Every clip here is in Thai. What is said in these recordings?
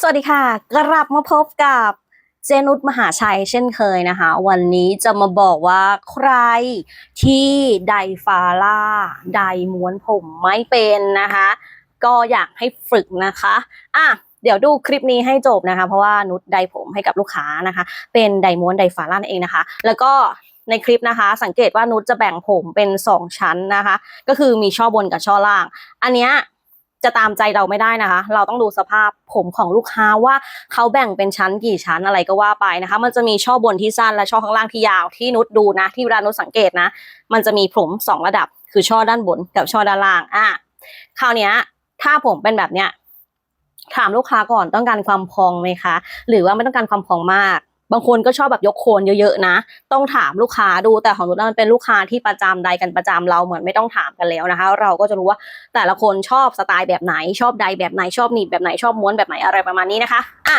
สวัสดีค่ะ กลับมาพบกับเจนุชมหาชัยเช่นเคยนะคะ วันนี้จะมาบอกว่าใครที่ไดฟาร่าไดม้วนผมไม่เป็นนะคะ ก็อยากให้ฝึกนะคะอะเดี๋ยวดูคลิปนี้ให้จบนะคะ เพราะว่านุชไดผมให้กับลูกค้านะคะ เป็นไดม้วนไดฟาร่านั่นเองนะคะ แล้วก็ในคลิปนะคะ สังเกตว่านุชจะแบ่งผมเป็นสองชั้นนะคะ ก็คือมีช่อบนกับช่อล่าง อันเนี้ย จะตามใจเราไม่ได้นะคะ เราต้องดูสภาพผมของลูกค้าว่าเขาแบ่งเป็นชั้นกี่ชั้นอะไรก็ว่าไปนะคะ มันจะมีช่อบนที่สั้นและช่อข้างล่างที่ยาวที่นุชดูนะ ที่เวลานุชสังเกตนะ มันจะมีผมสองระดับ คือช่อด้านบนกับช่อด้านล่างอะคราวนี้ถ้าผมเป็นแบบเนี้ยถามลูกค้าก่อนต้องการความพองไหมคะ หรือว่าไม่ต้องการความพองมาก บางคนก็ชอบแบบยกโคนเยอะๆนะ ต้องถามลูกค้าดูแต่ของนุชมันเป็นลูกค้าที่ประจำใดกันประจำเราเหมือนไม่ต้องถามกันแล้วนะคะ เราก็จะรู้ว่าแต่ละคนชอบสไตล์แบบไหน ชอบใดแบบไหนชอบหนีบแบบไหนชอบม้วนแบบไหนอะไรประมาณนี้นะคะอะ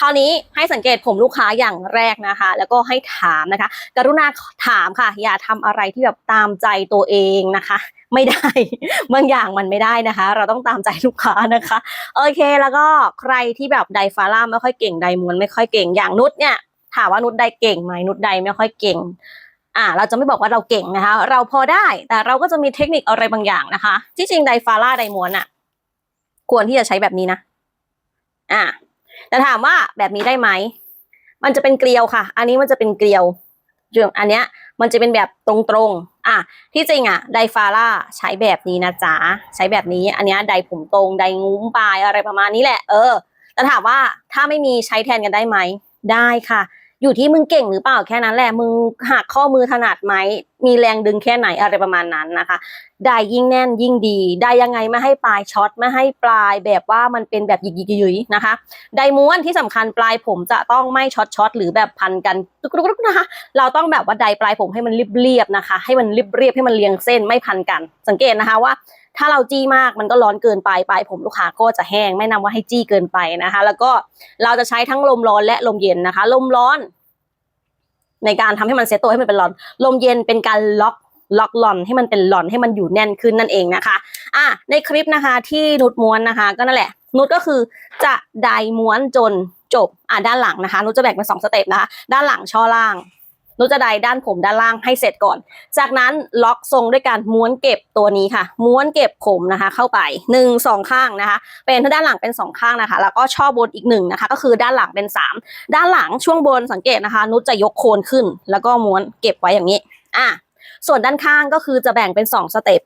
คราวนี้ให้สังเกตผมลูกค้าอย่างแรกนะคะ แล้วก็ให้ถามนะคะ กรุณาถามค่ะ อย่าทำอะไรที่แบบตามใจตัวเองนะคะ ไม่ได้ บางอย่างมันไม่ได้นะคะ เราต้องตามใจลูกค้านะคะ โอเคแล้วก็ใครที่แบบไดฟาร่าไม่ค่อยเก่งไดมวนไม่ค่อยเก่งอย่างนุชเนี่ยถามว่านุชไดเก่งไหมนุชไดไม่ค่อยเก่งอ่าเราจะไม่บอกว่าเราเก่งนะคะ เราพอได้แต่เราก็จะมีเทคนิคอะไรบางอย่างนะคะ ที่จริงไดฟาร่าไดมวนอะควรที่จะใช้แบบนี้นะ อ่าแต่ถามว่าแบบนี้ได้ไหมมันจะเป็นเกลียวค่ะ อันนี้มันจะเป็นเกลียวเรื่องอันเนี้ย มันจะเป็นแบบตรงๆ อะ ที่จริงอะไดฟาร่าใช้แบบนี้นะจ๊ะ ใช้แบบนี้ อันนี้ไดผมตรง ไดงุ้มปลายอะไรประมาณนี้แหละ เออ แต่ถามว่าถ้าไม่มีใช้แทนกันได้ไหม ได้ค่ะ อยู่ที่มึงเก่งหรือเปล่าแค่นั้นแหละมึงหักข้อมือถนัดไหมมีแรงดึงแค่ไหนอะไรประมาณนั้นนะคะ ได้ยิ่งแน่นยิ่งดี ได้ยังไงไม่ให้ปลายช็อตไม่ให้ปลายแบบว่ามันเป็นแบบยิกยุยนะคะ ได้ม้วนที่สำคัญปลายผมจะต้องไม่ช็อตช็อตหรือแบบพันกันตุกนะคะ เราต้องแบบว่าได้ปลายผมให้มันเรียบๆนะคะ ให้มันเรียบๆให้มันเรียงเส้นไม่พันกัน สังเกตนะคะว่า ถ้าเราจี้มากมันก็ร้อนเกินไปปลายผมลูกค้าก็จะแห้งไม่นำว่าให้จี้เกินไปนะคะ แล้วก็เราจะใช้ทั้งลมร้อนและลมเย็นนะคะ ลมร้อน ในการทำให้มันเซตตัวให้มันเป็นร้อน ลมเย็นเป็นการล็อกล็อกหลอนให้มันเป็นหลอนให้มันอยู่แน่นขึ้นนั่นเองนะคะอะในคลิปนะคะที่นุดม้วนนะคะ ก็นั่นแหละ นุดก็คือจะไดม้วนจนจบอะด้านหลังนะคะ นุดจะแบ่งเป็นสองสเต็ปนะคะ ด้านหลังช่อล่าง นุจะไดด้านผมด้านล่างให้เสร็จก่อน จากนั้นล็อกทรงด้วยการม้วนเก็บตัวนี้ค่ะ ม้วนเก็บผมนะคะ เข้าไปหนึ่งสองข้างนะคะ เป็นด้านหลังเป็นสองข้างนะคะ แล้วก็ช่อบนอีกหนึ่งนะคะ ก็คือด้านหลังเป็นสามด้านหลังช่วงบนสังเกตนะคะ นุชจะยกโคนขึ้น แล้วก็ม้วนเก็บไว้อย่างนี้อะส่วนด้านข้างก็คือจะแบ่งเป็นสองสเต็ป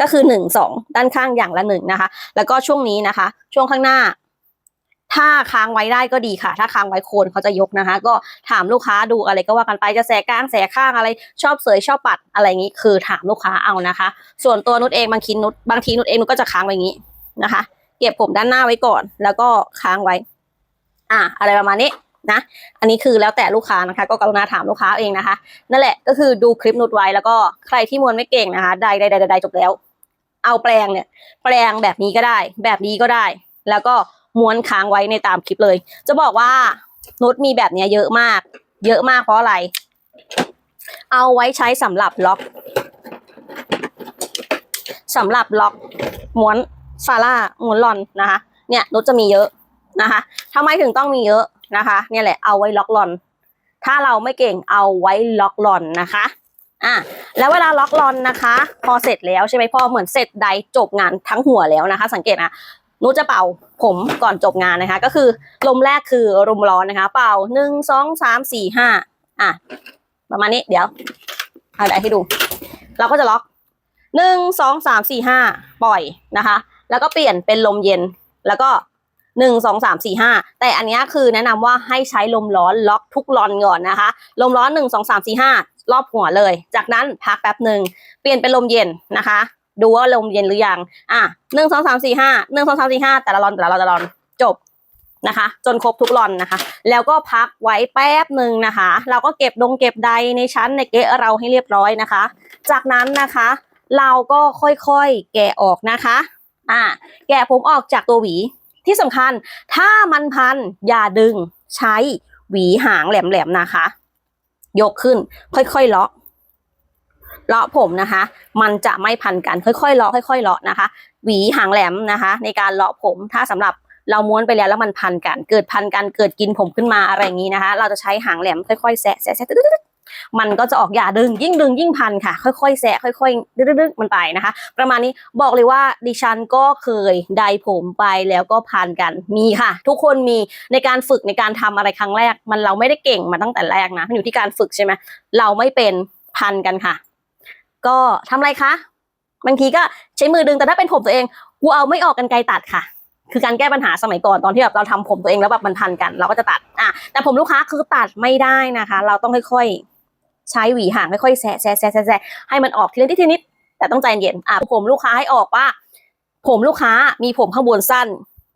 ก็คือหนึ่งสองด้านข้างอย่างละหนึ่งนะคะ แล้วก็ช่วงนี้นะคะ ช่วงข้างหน้า ถ้าค้างไว้ได้ก็ดีค่ะ ถ้าค้างไว้โคนเขาจะยกนะคะ ก็ถามลูกค้าดูอะไรก็ว่ากันไปจะแสกลางแสกข้างอะไร ชอบเสยชอบปัดอะไรอย่างนี้คือถามลูกค้าเอานะคะ ส่วนตัวนุชเองบางทีนุชบางทีนุชเองนุชก็จะค้างไว้อย่างนี้นะคะ เก็บผมด้านหน้าไว้ก่อน แล้วก็ค้างไว้ อะอะไรประมาณนี้นะ อันนี้คือแล้วแต่ลูกค้านะคะ ก็กรุณาถามลูกค้าเองนะคะ นั่นแหละก็คือดูคลิปนุชไว้แล้วก็ใครที่มวนไม่เก่งนะคะใดใดใดใดใดจบแล้ว เอาแปลงเนี่ย แปลงแบบนี้ก็ได้ แบบนี้ก็ได้ แล้วก็ ม้วนค้างไว้ในตามคลิปเลย จะบอกว่านุชมีแบบเนี้ยเยอะมาก เยอะมากเพราะอะไร เอาไว้ใช้สำหรับล็อกสำหรับล็อกม้วนฟาร่าม้วนลอนนะคะ เนี่ยนุชจะมีเยอะนะคะทำไมถึงต้องมีเยอะนะคะ เนี่ยแหละเอาไว้ล็อกลอน ถ้าเราไม่เก่งเอาไว้ล็อกลอนนะคะอะแล้วเวลาล็อกลอนนะคะ พอเสร็จแล้วใช่ไหมพอเหมือนเสร็จใดจบงานทั้งหัวแล้วนะคะ สังเกตนะ นุจะเป่าผมก่อนจบงานนะคะ ก็คือลมแรกคือลมร้อนนะคะ เป่าหนึ่งสองสามสี่ห้าอะ ประมาณนี้เดี๋ยวเอาได้ให้ดู เราก็จะล็อกหนึ่งสองสามสี่ห้าปล่อยนะคะ แล้วก็เปลี่ยนเป็นลมเย็นแล้วก็หนึ่งสองสามสี่ห้าแต่อันนี้คือแนะนำว่าให้ใช้ลมร้อนล็อกทุกลอนก่อนนะคะ ลมร้อนหนึ่งสองสามสี่ห้ารอบหัวเลย จากนั้นพักแป๊บหนึ่งเปลี่ยนเป็นลมเย็นนะคะ ดูว่าลมเย็นหรือยัง อะหนึ่งสองสามสี่ห้าหนึ่งสองสามสี่ห้าแต่ละรอนแต่ละรอนแต่ละรอนจบนะคะ จนครบทุกรอนนะคะ แล้วก็พักไว้แป๊บหนึ่งนะคะ เราก็เก็บดงเก็บใดในชั้นในเกะเราให้เรียบร้อยนะคะ จากนั้นนะคะ เราก็ค่อยๆแกะออกนะคะ อ่าแกะผมออกจากตัวหวี ที่สำคัญถ้ามันพันอย่าดึงใช้หวีหางแหลมๆนะคะ ยกขึ้นค่อยๆเลาะ เลาะผมนะคะ มันจะไม่พันกันค่อยๆเลาะค่อยๆเลาะนะคะ หวีหางแหลมนะคะ ในการเลาะผมถ้าสำหรับเราม้วนไปแล้วแล้วมันพันกัน เกิดพันกันเกิดกินผมขึ้นมาอะไรอย่างนี้นะคะ เราจะใช้หางแหลมค่อยๆแซะแซะแซะมันก็จะออกอย่าดึงยิ่งดึงยิ่งพันค่ะ ค่อยๆแซะค่อยๆดึ๊ดๆมันไปนะคะ ประมาณนี้บอกเลยว่าดิฉันก็เคยไดผมไปแล้วก็พันกันมีค่ะ ทุกคนมีในการฝึกในการทำอะไรครั้งแรก มันเราไม่ได้เก่งมาตั้งแต่แรกนะมันอยู่ที่การฝึกใช่ไหมเราไม่เป็นพันกันค่ะ ก็ทำอะไรคะ บางทีก็ใช้มือดึงแต่ถ้าเป็นผมตัวเองกูเอาไม่ออกกันไกลตัดค่ะ คือการแก้ปัญหาสมัยก่อนตอนที่แบบเราทำผมตัวเองแล้วแบบมันพันกัน เราก็จะตัดอะแต่ผมลูกค้าคือตัดไม่ได้นะคะ เราต้องค่อยๆ ใช้หวีห่างค่อยๆแซะแซะแซะแซะให้มันออกทีละนิดทีนิดแต่ต้องใจเย็นอะผมลูกค้าให้ออกว่า ผมลูกค้ามีผมข้างบนสั้น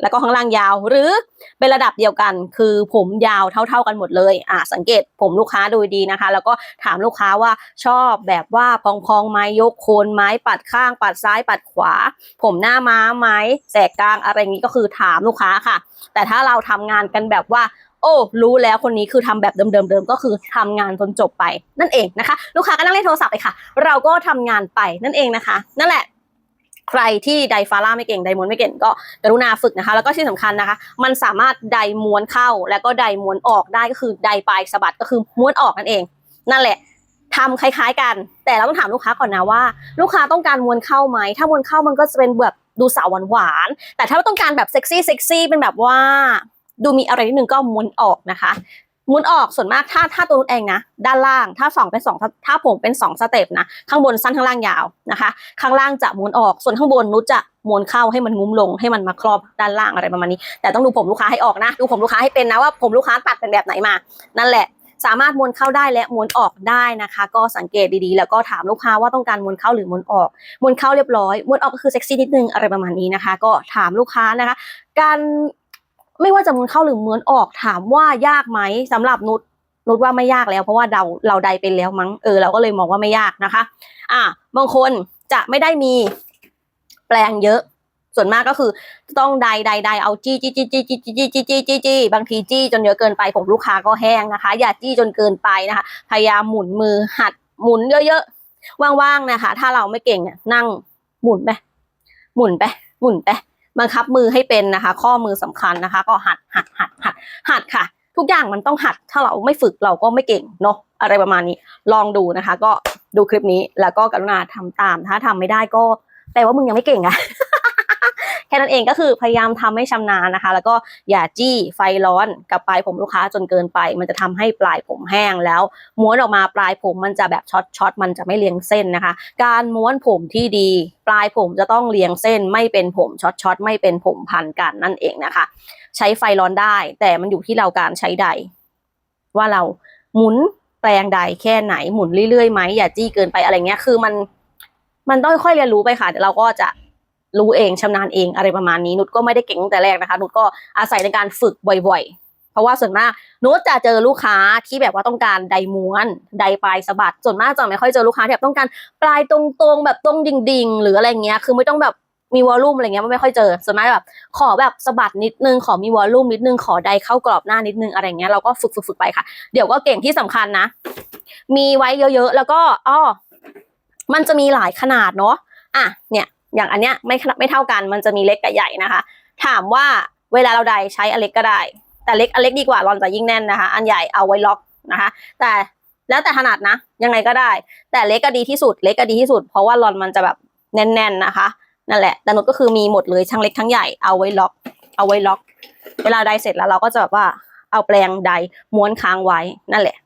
แล้วก็ข้างล่างยาว หรือเป็นระดับเดียวกัน คือผมยาวเท่า ๆกันหมดเลย อะสังเกตผมลูกค้าดูดีนะคะ แล้วก็ถามลูกค้าว่าชอบแบบว่าพองๆไหมยกโคนไหมปัดข้าง ปัดซ้ายปัดขวา ผมหน้าม้าไหมแสกกลางอะไรอย่างนี้ก็คือถามลูกค้าค่ะ แต่ถ้าเราทำงานกันแบบว่าโอ้รู้แล้วคนนี้คือทำแบบเดิมๆก็คือทำงานจนจบไปนั่นเองนะคะ ลูกค้าก็นั่งเล่นโทรศัพท์ไปค่ะ เราก็ทำงานไปนั่นเองนะคะ นั่นแหละ ใครที่ไดฟาร่าไม่เก่งไดม้วนไม่เก่งก็กรุณาฝึกนะคะ แล้วก็ที่สำคัญนะคะ มันสามารถไดม้วนเข้าแล้วก็ไดม้วนออกได้ก็คือไดปลายสะบัดก็คือม้วนออกนั่นเอง นั่นแหละทำคล้ายๆกัน แต่เราต้องถามลูกค้าก่อนนะว่า ลูกค้าต้องการม้วนเข้าไหม ถ้าม้วนเข้ามันก็จะเป็นแบบดูสาวหวานๆแต่ถ้าต้องการแบบเซ็กซี่เซ็กซี่เป็นแบบว่า ดูมีอะไรนิดนึงก็ม้วนออกนะคะ ม้วนออกส่วนมากถ้าถ้าตัวนุชเองนะ ด้านล่างถ้าสองเป็นสองถ้าผมเป็นสองสเต็ปนะ ข้างบนสั้นข้างล่างยาวนะคะ ข้างล่างจะม้วนออกส่วนข้างบนนุชจะม้วนเข้าให้มันงุ้มลงให้มันมาครอบด้านล่างอะไรประมาณนี้ แต่ต้องดูผมลูกค้าให้ออกนะ ดูผมลูกค้าให้เป็นนะว่าผมลูกค้าตัดเป็นแบบไหนมา นั่นแหละสามารถม้วนเข้าได้และม้วนออกได้นะคะ ก็สังเกตดีๆ แล้วก็ถามลูกค้าว่าต้องการม้วนเข้าหรือม้วนออกม้วนเข้าเรียบร้อยม้วนออกก็คือเซ็กซี่นิดนึงอะไรประมาณนี้นะคะ ก็ถามลูกค้านะคะ การ ไม่ว่าจะม้วนเข้าหรือม้วนออกถามว่ายากไหมสำหรับนุชนุชว่าไม่ยากแล้วเพราะว่าเราเราใดเป็นแล้วมั้งเออเราก็เลยมองว่าไม่ยากนะคะ อะบางคนจะไม่ได้มีแปลงเยอะส่วนมากก็คือต้องใดใดใดเอาจี้จี้จี้จี้จี้จี้จี้จี้จี้จี้บางทีจี้จนเยอะเกินไปผมลูกค้าก็แห้งนะคะ อย่าจี้จนเกินไปนะคะ พยายามหมุนมือหัดหมุนเยอะๆว่างๆนะคะ ถ้าเราไม่เก่งเนี่ยนั่งหมุนไปหมุนไปหมุนไป บังคับมือให้เป็นนะคะ ข้อมือสำคัญนะคะ ก็หัดหัดหัดหัดหัดค่ะ ทุกอย่างมันต้องหัด ถ้าเราไม่ฝึกเราก็ไม่เก่งเนาะอะไรประมาณนี้ ลองดูนะคะ ก็ดูคลิปนี้แล้วก็กรุณาทำตาม ถ้าทำไม่ได้ก็แปลว่ามึงยังไม่เก่งอะ แค่นั้นเองก็คือพยายามทำให้ชำนาญนะคะ แล้วก็อย่าจี้ไฟร้อนกับปลายผมลูกค้าจนเกินไป มันจะทำให้ปลายผมแห้งแล้ว ม้วนออกมาปลายผมมันจะแบบช็อตช็อตมันจะไม่เรียงเส้นนะคะ การม้วนผมที่ดี ปลายผมจะต้องเรียงเส้น ไม่เป็นผมช็อตช็อตไม่เป็นผมพันกันนั่นเองนะคะ ใช้ไฟร้อนได้ แต่มันอยู่ที่เราการใช้ใด ว่าเราหมุนแปลงใดแค่ไหนหมุนเรื่อยๆไหมอย่าจี้เกินไปอะไรเงี้ยคือมันมันต้องค่อยเรียนรู้ไปค่ะเดี๋ยวเราก็จะ รู้เองชำนาญเองอะไรประมาณนี้นุชก็ไม่ได้เก่งตั้งแต่แรกนะคะนุชก็อาศัยในการฝึกบ่อยๆ เพราะว่าส่วนมากนุชจะเจอลูกค้าที่แบบว่าต้องการไดม้วนไดปลายสะบัดส่วนมากจะไม่ค่อยเจอลูกค้าที่แบบต้องการปลายตรงๆ แบบตรงดิ่งๆ หรืออะไรเงี้ยคือไม่ต้องแบบมีวอลลุ่มอะไรเงี้ยไม่ค่อยเจอส่วนมากแบบขอแบบสะบัดนิดนึงขอมีวอลลุ่มนิดนึงขอไดเข้ากรอบหน้านิดนึงอะไรเงี้ยเราก็ฝึกฝึกฝึกไปค่ะ เดี๋ยวก็เก่งที่สำคัญนะ มีไว้เยอะๆ แล้วก็อ้อมันจะมีหลายขนาดเนาะอะเนี่ย อย่างอันเนี้ยไม่ไม่เท่ากันมันจะมีเล็กกับใหญ่นะคะ ถามว่าเวลาเราใดใช้อันเล็กก็ได้ แต่เล็กอันเล็กดีกว่ารอนจะยิ่งแน่นนะคะ อันใหญ่เอาไว้ล็อกนะคะ แต่แล้วแต่ถนัดนะ ยังไงก็ได้ แต่เล็กก็ดีที่สุด เล็กก็ดีที่สุด เพราะว่ารอนมันจะแบบแน่น ๆนะคะ นั่นแหละแต่นุชก็คือมีหมดเลยทั้งเล็กทั้งใหญ่เอาไว้ล็อก เอาไว้ล็อก เวลาใดเสร็จแล้วเราก็จะแบบว่าเอาแปลงใดม้วนค้างไว้นั่นแหละ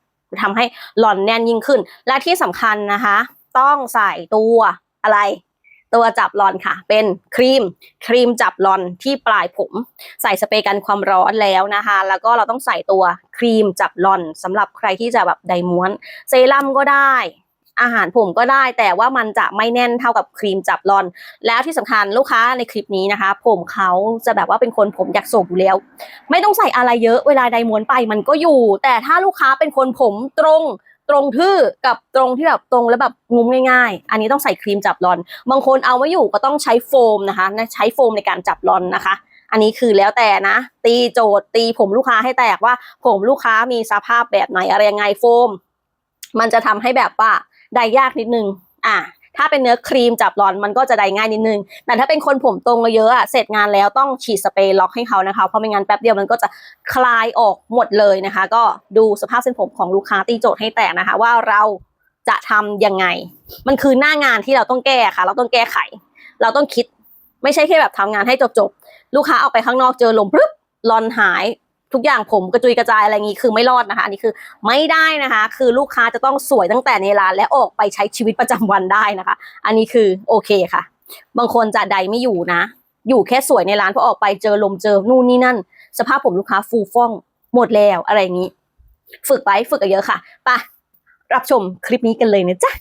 ทำให้หลอนแน่นยิ่งขึ้น และที่สำคัญนะคะ ต้องใส่ตัวอะไร ตัวจับหลอนค่ะ เป็นครีมครีมจับหลอนที่ปลายผม ใส่สเปรย์กันความร้อนแล้วนะคะ แล้วก็เราต้องใส่ตัวครีมจับหลอนสำหรับใครที่จะแบบไดม้วนเซรั่มก็ได้ อาหารผมก็ได้ แต่ว่ามันจะไม่แน่นเท่ากับครีมจับหลอน แล้วที่สำคัญลูกค้าในคลิปนี้นะคะ ผมเขาจะแบบว่าเป็นคนผมอยากโศกอยู่แล้ว ไม่ต้องใส่อะไรเยอะเวลาไดม้วนไปมันก็อยู่ แต่ถ้าลูกค้าเป็นคนผมตรง ตรงทื่อกับตรงที่แบบตรงแล้วแบบงุ้มง่ายๆ อันนี้ต้องใส่ครีมจับรอน บางคนเอาไม่อยู่ก็ต้องใช้โฟมนะคะใช้โฟมในการจับรอนนะคะ อันนี้คือแล้วแต่นะ ตีโจทย์ตีผมลูกค้าให้แตกว่า ผมลูกค้ามีสภาพแบบไหนอะไรยังไงโฟม มันจะทำให้แบบว่าได้ยากนิดนึงอะ ถ้าเป็นเนื้อครีมจับร้อนมันก็จะได้ง่ายนิดนึง แต่ถ้าเป็นคนผมตรงเยอะอะเสร็จงานแล้วต้องฉีดสเปรย์ล็อกให้เขานะคะ เพราะไม่งั้นแป๊บเดียวมันก็จะคลายออกหมดเลยนะคะ ก็ดูสภาพเส้นผมของลูกค้าตีโจทย์ให้แตกนะคะ ว่าเราจะทำยังไง มันคือหน้างานที่เราต้องแก้ค่ะ เราต้องแก้ไข เราต้องคิด ไม่ใช่แค่แบบทำงานให้จบๆ ลูกค้าออกไปข้างนอกเจอลมปึ๊บรอนหาย ทุกอย่างผมกระจุยกระจายอะไรงี้คือไม่รอดนะคะ อันนี้คือไม่ได้นะคะ คือลูกค้าจะต้องสวยตั้งแต่ในร้านและออกไปใช้ชีวิตประจำวันได้นะคะ อันนี้คือโอเคค่ะ บางคนจะใดไม่อยู่นะ อยู่แค่สวยในร้านพอออกไปเจอลมเจอนู่นนี่นั่น สภาพผมลูกค้าฟูฟ่องหมดแล้วอะไรอย่างนี้ ฝึกไปฝึกกันเยอะค่ะไปรับชมคลิปนี้กันเลยนะจ๊ะ